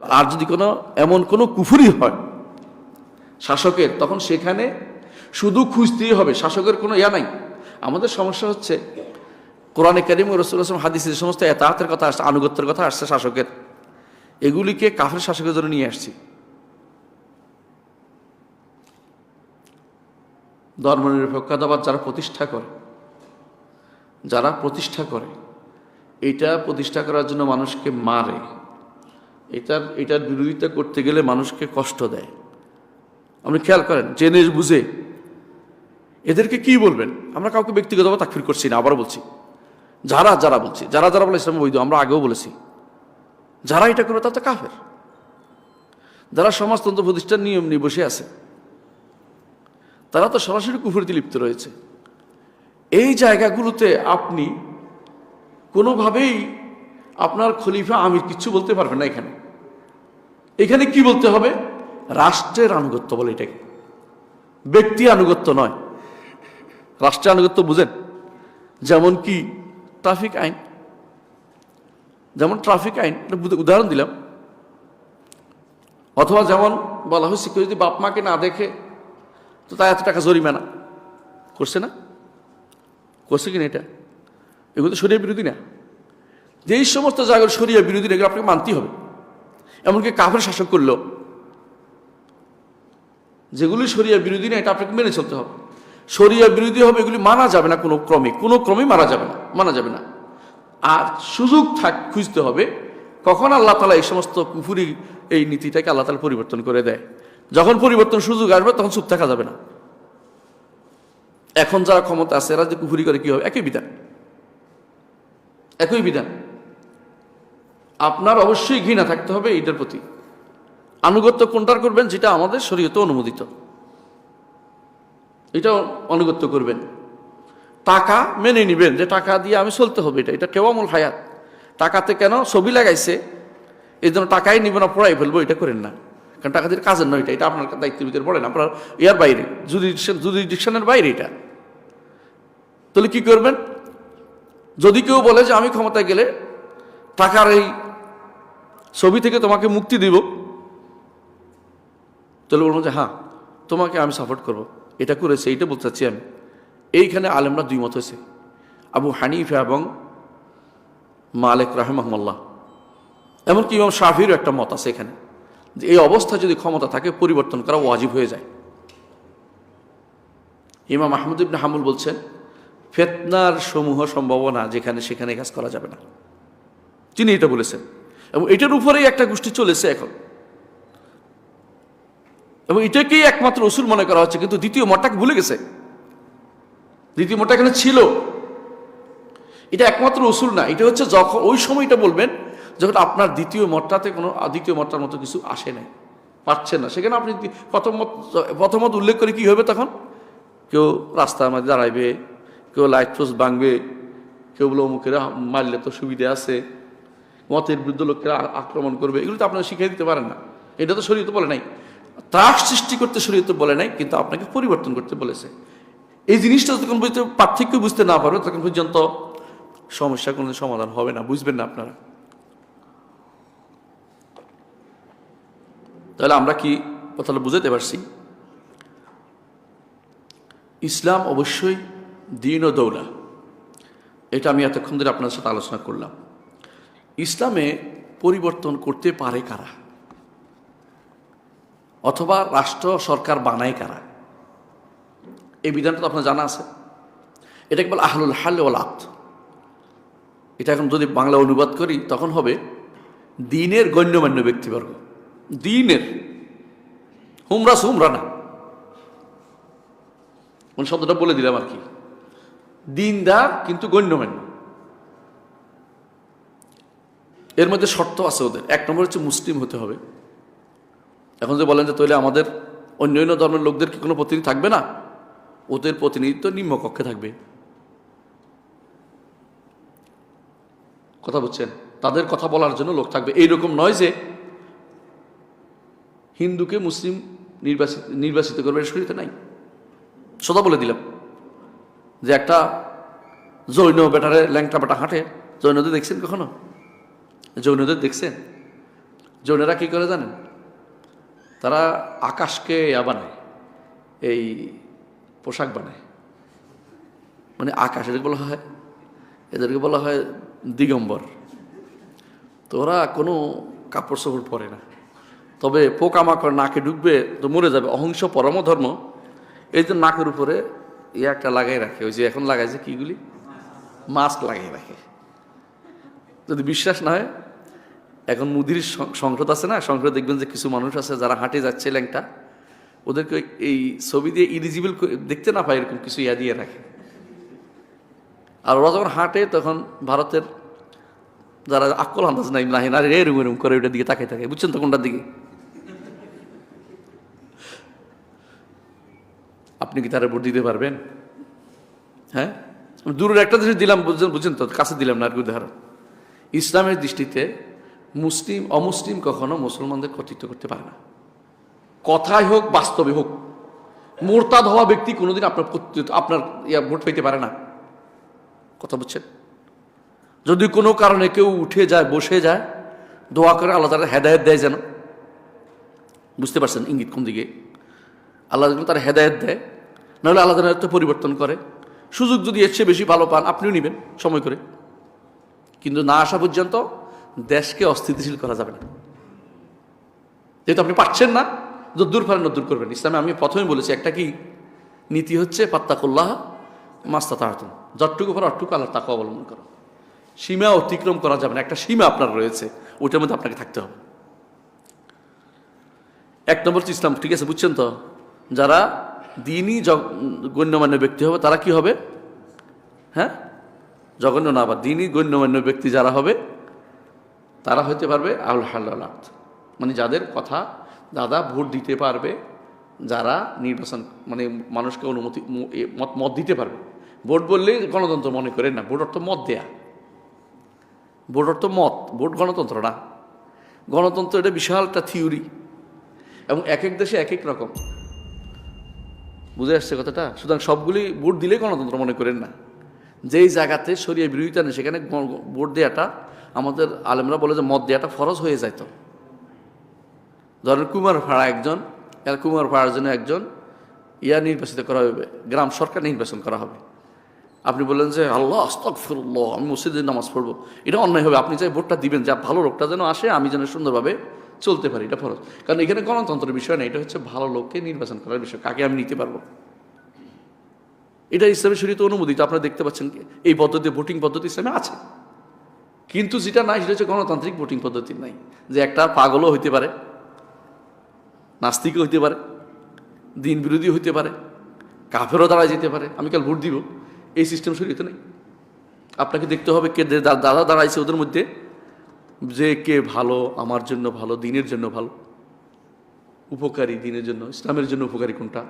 আর যদি কোনো, এমন কোনো কুফুরি হয় শাসকের, তখন সেখানে শুধু খুঁজতেই হবে, শাসকের কোনো ইয়া নাই। আমাদের সমস্যা হচ্ছে, কোরআনে কারিম রসুল আসলাম হাদিস যে সমস্ত এতাহাতের কথা আসছে, আনুগত্যের কথা আসছে শাসকের। এগুলিকে কাফের শাসকের জন্য নিয়ে আসছি। ধর্মনিরপেক্ষতাবাদ যারা প্রতিষ্ঠা করে, যারা প্রতিষ্ঠা করে, এটা প্রতিষ্ঠা করার জন্য মানুষকে মারে। এটার এটার বিরোধিতা করতে গেলে মানুষকে কষ্ট দেয়। আপনি খেয়াল করেন, জেনে বুঝে। এদেরকে কি বলবেন? আমরা কাউকে ব্যক্তিগতভাবে তাকফির করছি না আবার বলছি। যারা যারা বলছি, যারা যারা বলে ইসলাম বৈধ, আমরা আগেও বলেছি। যারা এটা করে তারা তো কাফের। যারা সমাজতন্ত্র প্রতিষ্ঠান নিয়ম নিয়ে বসে আছে, তারা তো সরাসরি কুফুরিতে লিপ্ত রয়েছে। এই জায়গাগুলোতে আপনি কোনোভাবেই আপনার খলিফা আমির কিচ্ছু বলতে পারবেন না এখানে। এখানে কি বলতে হবে? রাষ্ট্রের আনুগত্য বলে এটাকে। ব্যক্তি আনুগত্য নয়। রাষ্ট্রের আনুগত্য বুঝেন। যেমন কি ট্রাফিক আইন। যেমন ট্রাফিক আইন উদাহরণ দিলাম। অথবা যেমন বলা হয়েছে কেউ যদি বাপ মাকে না দেখে তো তাই এত টাকা জরিমানা। করছে না? করছে কিনা এটা? এগুলো তো শরীর বিরোধী না। যেই সমস্ত জায়গার শরীয় বিরোধী, এগুলো আপনাকে মানতেই হবে। এমনকি শাসক করল। যেগুলি শরিয়া বিরোধী না, এটা আপনাকে মেনে চলতে হবে। শরিয়া বিরোধী হবে, এগুলি মানা যাবে না কোনো ক্রমে। কোনো ক্রমে মারা যাবে না, মানা যাবে না। আর সুযোগ থাক, খুঁজতে হবে। কখন আল্লাহ তালা এই সমস্ত কুফুরি, এই নীতিটাকে আল্লাহ তালা পরিবর্তন করে দেয়? যখন পরিবর্তন সুযোগ আসবে, তখন চুপ থাকা যাবে না। এখন যারা ক্ষমতা আছে, এরা যে কুফুরি করে, কি হবে? একই বিধান। একই বিধান। আপনার অবশ্যই ঘৃণা থাকতে হবে এইটার প্রতি। আনুগত্য কোনটার করবেন যেটা আমাদের শরীয়তে অনুমোদিত। এটা অনুগত্য করবেন। টাকা মেনে নিবেন যে টাকা দিয়ে আমি চলতে হবে এটা। এটা কেউ আমল হায়াত। টাকাতে কেন ছবি লাগাইছে এই জন্য টাকাই নিব না, পড়াই ফেলব, এটা করেন না। কারণ টাকা দিয়ে কাজের নয় এটা। এটা আপনার দায়িত্বের ভিতরে পড়ে না আপনার ইয়ার বাইরে জুডিকশন জুডিকশনের বাইরে এটা। তাহলে কী করবেন? যদি কেউ বলে যে আমি ক্ষমতায় গেলে টাকার এই ছবি থেকে তোমাকে মুক্তি দিব। তাহলে বলব যে হ্যাঁ তোমাকে আমি সাপোর্ট করব। এটা করেছে, এইটা বলতে চাচ্ছি আমি। এইখানে আলেমরা দুই মত হয়েছে। আবু হানিফা এবং মালেক রাহেমাহমাল্লাহ। এমনকি ইমাম শাফিরও একটা মত আছে এখানে, যে এই অবস্থা যদি ক্ষমতা থাকে, পরিবর্তন করা ওয়াজিব হয়ে যায়। ইমাম আহমদ ইবনে হামুল বলছেন, ফেতনার সমূহ সম্ভাবনা যেখানে সেখানে কাজ করা যাবে না। তিনি এটা বলেছেন। এবং এটার উপরেই একটা গোষ্ঠী চলেছে এখন। এবং এটাকেই একমাত্র ওসুল মনে করা হচ্ছে, কিন্তু দ্বিতীয় মতটাকে ভুলে গেছে? দ্বিতীয় মতটা এখানে ছিল। এটা একমাত্র ওসুল না, এটা হচ্ছে যখন, ওই সময়টা বলবেন যখন আপনার দ্বিতীয় মতটাতে কোনো দ্বিতীয় মতটার মতো কিছু আসে নাই পাচ্ছেন না। সেখানে আপনি দি- প্রথম মত প্রথম মত উল্লেখ করে কি হবে তখন? কেউ রাস্তার মাঝে দাঁড়াইবে, কেউ লাইট পোস্ট ভাঙবে, কেউ বলে অমুকেরা মারলে তো সুবিধা আছে। মতের বিরুদ্ধে লোকেরা আক্রমণ করবে। এগুলো তো আপনারা শিখিয়ে দিতে পারেন না। এটা তো শরীয়তে বলে নাই। ত্রাস সৃষ্টি করতে শরীয়তে বলে নাই, কিন্তু আপনাকে পরিবর্তন করতে বলেছে। এই জিনিসটা যতক্ষণ বুঝতে পার্থক্য বুঝতে না পারবে তখন পর্যন্ত সমস্যা কোনো সমাধান হবে না। বুঝবেন না আপনারা। তাহলে আমরা কি কথাটা বুঝাতে পারছি? ইসলাম অবশ্যই দিন ও দৌলা। এটা আমি এতক্ষণ ধরে আপনার সাথে আলোচনা করলাম। ইসলামে পরিবর্তন করতে পারে কারা? অথবা রাষ্ট্র, সরকার বানায় কারা? এই বিধানটা তো আপনার জানা আছে। এটা কেবল আহলুল হাল আক্ত এটা এখন যদি বাংলা অনুবাদ করি, তখন হবে দিনের গণ্যমান্য ব্যক্তিবর্গ। দিনের। হুমরা সুমরা না। শব্দটা বলে দিলাম আর কি? দিনদার কিন্তু গণ্যমান্য। এর মধ্যে শর্ত আছে ওদের। এক নম্বর হচ্ছে মুসলিম হতে হবে। এখন যে বলেন যে তাহলে আমাদের অন্য অন্য ধর্মের লোকদের কি কোনো প্রতিনিধি থাকবে না? ওদের প্রতিনিধিত্ব নিম্নকক্ষে থাকবে। কথা বুঝছেন তাদের কথা বলার জন্য লোক থাকবে। এইরকম নয় যে হিন্দুকে মুসলিম নির্বাচিত নির্বাচিত করবে, এটা নাই। সোজা বলে দিলাম যে একটা জৈন বেটারে ল্যাংটা বেটা হাঁটে। জৈনদের দেখছেন কখনো? জৈনদের দেখছেন যৌনেরা কি করে জানেন? তারা আকাশকে ইয়া বানায়, এই পোশাক বানায়। মানে আকাশ, এদেরকে বলা হয়, এদেরকে বলা হয় দিগম্বর। তো ওরা কোনো কাপড় চোপড় পরে না। তবে পোকামাকড় নাকে ঢুকবে তো মরে যাবে, অহিংস পরম ধর্ম এই যে নাকের উপরে ইয়ে একটা লাগাই রাখে, ওই যে এখন লাগাইছে কিগুলি মাস্ক লাগিয়ে রাখে। যদি বিশ্বাস না হয় এখন মুদির সংসদ আছে না? সংসদ দেখবেন যে কিছু মানুষ আছে যারা হাঁটে যাচ্ছে ল্যাংটা। ওদেরকে এই ছবি দিয়ে ইলিজিবল দেখতে না পায় এরকম কিছু ইয়া দিয়ে রাখে আর ওরা যখন হাঁটে তখন ভারতের যারা আকল আন্দাজ নাই নাহি না এরম এরম করে ওইটার দিকে তাকাই থাকে। বুঝছেন তো কোনটার দিকে? আপনি কি তারা ভোট দিতে পারবেন? হ্যাঁ? দূরের একটা জিনিস দিলাম, বুঝছেন বুঝছেন তো? কাছে দিলাম না আর কি উদাহরণ। ইসলামের দৃষ্টিতে মুসলিম, অমুসলিম কখনো মুসলমানদের কর্তৃত্ব করতে পারে না। কথাই হোক বাস্তবে হোক, মোরতাদ হওয়া ব্যক্তি কোনোদিন আপনার আপনার ইয়া ভোট পেতে পারে না। কথা বুঝছেন? যদি কোনো কারণে কেউ উঠে যায়, বসে যায়, দোয়া করে আল্লাহ তারা হেদায়ত দেয় যেন। বুঝতে পারছেন ইঙ্গিত কোন দিকে? আল্লাহ যেন তারা হেদায়ত দেয়, নাহলে আল্লাহ তারা পরিবর্তন করে। সুযোগ যদি এর চেয়ে বেশি ভালো পান, আপনিও নেবেন সময় করে। কিন্তু না আসা পর্যন্ত দেশকে অস্থিতিশীল করা যাবে না। যেহেতু আপনি পাচ্ছেন না যদ্দূর পারেন নদ্দূর করবেন। ইসলামে আমি প্রথমে বলেছি, একটা কি? নীতি হচ্ছে, পাত্তাকুল্লাহ মাস্তা তাহাতুন যতটুকু পারো অটুকু আল্লাহ তাকে অবলম্বন করো। সীমা অতিক্রম করা যাবে না। একটা সীমা আপনার রয়েছে, ওইটার মধ্যে আপনাকে থাকতে হবে। এক নম্বর হচ্ছে ইসলাম, ঠিক আছে, বুঝছেন তো? যারা দিনই গণ্যমান্য ব্যক্তি হবে, তারা কি হবে? হ্যাঁ? জঘন্য না আবার দিনই গণ্যমান্য ব্যক্তি যারা হবে তারা হতে পারবে আল হাল্লাত মানে যাদের কথা দাদা ভোট দিতে পারবে, যারা নির্বাচন মানে মানুষকে অনুমতি মত মত দিতে পারবে। ভোট বললে গণতন্ত্র মনে করেন না, ভোট অর্থ মত দেয়া। ভোট অর্থ মত, ভোট গণতন্ত্র না। গণতন্ত্র এটা বিশাল একটা থিওরি। এবং এক এক দেশে এক এক রকম। বুঝে আসছে কথাটা? সুতরাং সবগুলি ভোট দিলেই গণতন্ত্র মনে করেন না। যেই জায়গাতে সরিয়ে বিরোধিতা নেই, সেখানে ভোট দেওয়াটা আমাদের আলেমরা বলে যে মত দেওয়াটা ফরজ হয়ে যাইত ধরেন কুমারপাড়া একজন, এর কুমারপাড়ার জন্য একজন, ইয়া নির্বাচিত করা হবে, গ্রাম সরকার নির্বাচন করা হবে। আপনি বললেন যে, আল্লাহ আস্তকফিরুল্লাহ আমি মসজিদের নামাজ পড়ব। এটা অন্যায় হবে, আপনি চাই ভোটটা দিবেন, যা ভালো লোকটা যেন আসে, আমি যেন সুন্দরভাবে চলতে পারি, এটা ফরজ। কারণ এখানে গণতন্ত্রের বিষয় না, এটা হচ্ছে ভালো লোককে নির্বাচন করার বিষয়, কাকে আমি নিতে পারব? এটা ইসলামের শরীয়তে অনুমোদিত, আপনারা দেখতে পাচ্ছেন? এই পদ্ধতি, ভোটিং পদ্ধতি ইসলামে আছে। কিন্তু যেটা নাই সেটা হচ্ছে গণতান্ত্রিক ভোটিং পদ্ধতি নাই। যে একটা পাগলও হইতে পারে, নাস্তিকও হইতে পারে, দিন বিরোধী হইতে পারে, কাফেরও দাঁড়ায় যেতে পারে। আমি কাল ভোট দিব? এই সিস্টেম শরীয়তে নেই। আপনাকে দেখতে হবে কে দাদা দাঁড়াইছে ওদের মধ্যে, যে কে ভালো, আমার জন্য ভালো, দিনের জন্য ভালো। উপকারী দিনের জন্য, ইসলামের জন্য উপকারী কোনটা?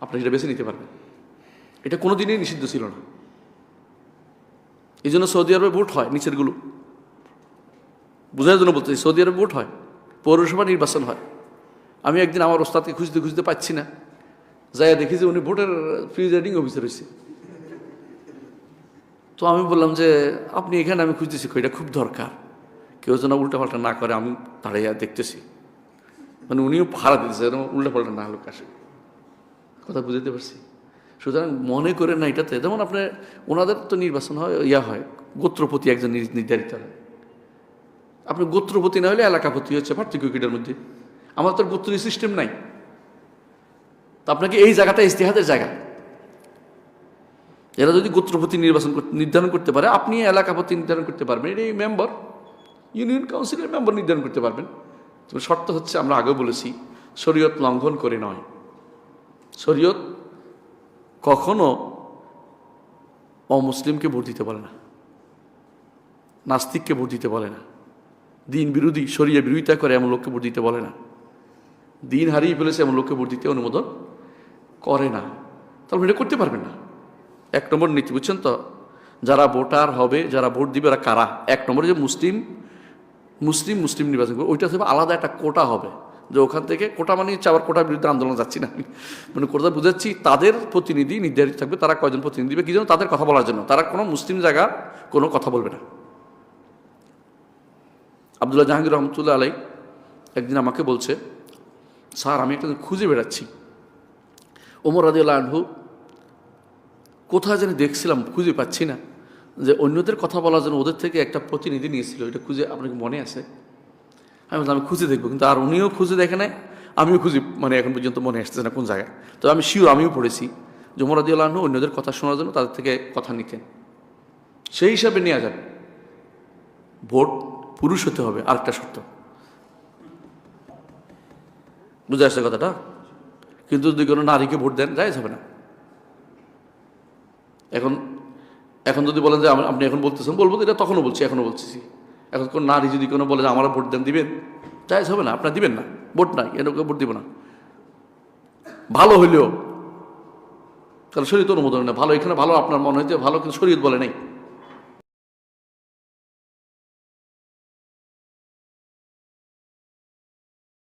আপনি সেটা বেছে নিতে পারবেন। এটা কোনো দিনই নিষিদ্ধ ছিল না। এই জন্য সৌদি আরবে ভোট হয় নিচেরগুলো। বোঝার জন্য বলতেছি সৌদি আরবে ভোট হয়, পৌরসভা নির্বাচন হয়। আমি একদিন আমার ওস্তাদকে খুঁজতে খুঁজতে পাচ্ছি না। যাই দেখি যে উনি ভোটের প্রিজাইডিং অফিসার হয়েছে তো আমি বললাম যে, আপনি এখানে আমি খুঁজতেছি এটা খুব দরকার। কেউ যেন উল্টাপাল্টা না করে, আমি দাঁড়িয়ে দেখতেছি। মানে উনিও ভাড়া দিতেছে এরকম উল্টাপাল্টা না হলো কাছে কথা বুঝতে পারছি? সুতরাং মনে করে না এটাতে। যেমন আপনার ওনাদের তো নির্বাচন হয়, ইয়া হয়, গোত্রপতি একজন নির্ধারিত হয়। আপনি গোত্রপতি না হলে এলাকাপতি হচ্ছে পার্থক্য ক্রিকেটের মধ্যে। আমার তো গোত্র সিস্টেম নাই। তো আপনাকে এই জায়গাটা ইস্তেহাদের জায়গা। এরা যদি গোত্রপতি নির্বাচন নির্ধারণ করতে পারে, আপনি এলাকাপতি নির্ধারণ করতে পারবেন। এটা এই মেম্বার ইউনিয়ন কাউন্সিলের মেম্বার নির্ধারণ করতে পারবেন। তো শর্ত হচ্ছে, আমরা আগেও বলেছি, শরীয়ত লঙ্ঘন করে নয়। শরীয়ত কখনো অমুসলিমকে ভোট দিতে বলে না। নাস্তিককে ভোট দিতে বলে না। দিন বিরোধী শরীরে বিরোধিতা করে এমন লোককে ভোট দিতে বলে না। দিন হারিয়ে ফেলেছে এমন লোককে ভোট দিতে অনুমোদন করে না। তাহলে এটা করতে পারবেন না। এক নম্বর নীতি, বুঝছেন তো? যারা ভোটার হবে, যারা ভোট দিবে ওরা কারা? এক নম্বরে যে মুসলিম মুসলিম মুসলিম নির্বাচন করবে। ওইটা হবে আলাদা একটা কোটা হবে। যে ওখান থেকে কোটা মানে চাওয়ার কোটার বিরুদ্ধে আন্দোলন যাচ্ছি না মানে কোটা বুঝাচ্ছি, তাদের প্রতিনিধি নির্ধারিত থাকবে, তারা কয়জন প্রতিনিধি দিবে, কি জন্য তাদের কথা বলার জন্য। তারা কোনো মুসলিম জায়গা কোনো কথা বলবে না। আবদুল্লাহ জাহাঙ্গীর রহমতুল্লাহ আলাই একদিন আমাকে বলছে, স্যার, আমি একটা খুঁজে বেড়াচ্ছি। ওমর রাদিউল্লাহ আনহু, কোথায় জানি দেখছিলাম, খুঁজে পাচ্ছি না। যে অন্যদের কথা বলার জন্য ওদের থেকে একটা প্রতিনিধি নিয়েছিল, এটা খুঁজে আপনাকে মনে আছে? আমি বললাম, আমি খুঁজে দেখব। কিন্তু আর উনিও খুঁজে দেখে নাই, আমিও খুঁজে মানে এখন পর্যন্ত মনে আসছে না কোন জায়গায়। তবে আমি শিওর আমিও পড়েছি যে ওমর রাদিউল্লাহ আনহু অন্যদের কথা শোনার জন্য তাদের থেকে কথা নিতেন। সেই হিসাবে নেওয়া যাবে ভোট পুরুষ হতে হবে, আরেকটা শর্ত। বুঝে আসছে কথাটা? কিন্তু যদি কোনো নারীকে ভোট দেন যাই হবে না। এখন এখন যদি বলেন যে আপনি এখন বলতেছেন, বলব এটা তখনও বলছি, এখনও বলতেছি। এখন কোনো নারী যদি কোনো বলে যে আমার ভোট দেন, দিবেন যাই হবে না, আপনার দিবেন না, ভোট নাই এরকম ভোট দিব না। ভালো হইলেও, কারণ শরীর অনুমোদন না, ভালো এখানে ভালো, আপনার মনে হইতে ভালো, কিন্তু শরীর বলে নেই।